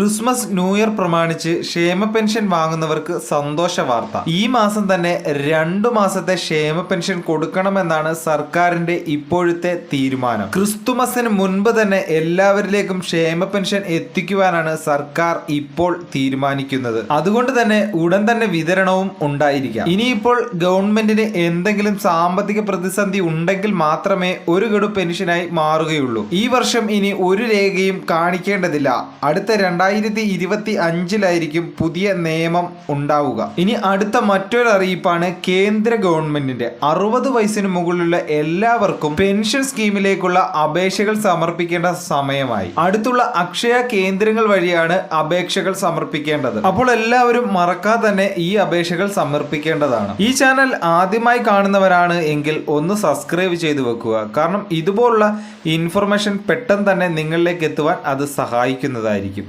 Christmas new year പ്രമാണിച്ച് ക്ഷേമ pension വാങ്ങുന്നവർക്ക് സന്തോഷ വാർത്ത. ഈ മാസം തന്നെ രണ്ടു മാസത്തെ ക്ഷേമ പെൻഷൻ കൊടുക്കണമെന്നാണ് സർക്കാരിന്റെ ഇപ്പോഴത്തെ തീരുമാനം. ക്രിസ്തുമസിന് മുൻപ് തന്നെ എല്ലാവരിലേക്കും ക്ഷേമ പെൻഷൻ എത്തിക്കുവാനാണ് സർക്കാർ ഇപ്പോൾ തീരുമാനിക്കുന്നത്. അതുകൊണ്ട് തന്നെ ഉടൻ തന്നെ വിതരണവും ഉണ്ടായിരിക്കാം. ഇനിയിപ്പോൾ ഗവൺമെന്റിന് എന്തെങ്കിലും സാമ്പത്തിക പ്രതിസന്ധി ഉണ്ടെങ്കിൽ മാത്രമേ ഒരു ഗഡു പെൻഷനായി മാറുകയുള്ളൂ. ഈ വർഷം ഇനി ഒരു രേഖയും കാണിക്കേണ്ടതില്ല. അടുത്ത രണ്ടായിരത്തി ഇരുപത്തി അഞ്ചിലായിരിക്കും പുതിയ നിയമം ഉണ്ടാവുക. ഇനി അടുത്ത മറ്റൊരു അറിയിപ്പാണ് കേന്ദ്ര ഗവൺമെന്റിന്റെ. അറുപത് വയസ്സിന് മുകളിലുള്ള എല്ലാവർക്കും പെൻഷൻ സ്കീമിലേക്കുള്ള അപേക്ഷകൾ സമർപ്പിക്കേണ്ട സമയമായി. അടുത്തുള്ള അക്ഷയ കേന്ദ്രങ്ങൾ വഴിയാണ് അപേക്ഷകൾ സമർപ്പിക്കേണ്ടത്. അപ്പോൾ എല്ലാവരും മറക്കാതെ തന്നെ ഈ അപേക്ഷകൾ സമർപ്പിക്കേണ്ടതാണ്. ഈ ചാനൽ ആദ്യമായി കാണുന്നവരാണ് എങ്കിൽ ഒന്ന് സബ്സ്ക്രൈബ് ചെയ്തു വെക്കുക. കാരണം ഇതുപോലുള്ള ഇൻഫർമേഷൻ പെട്ടെന്ന് തന്നെ നിങ്ങളിലേക്ക് എത്തുവാൻ അത് സഹായിക്കുന്നതായിരിക്കും.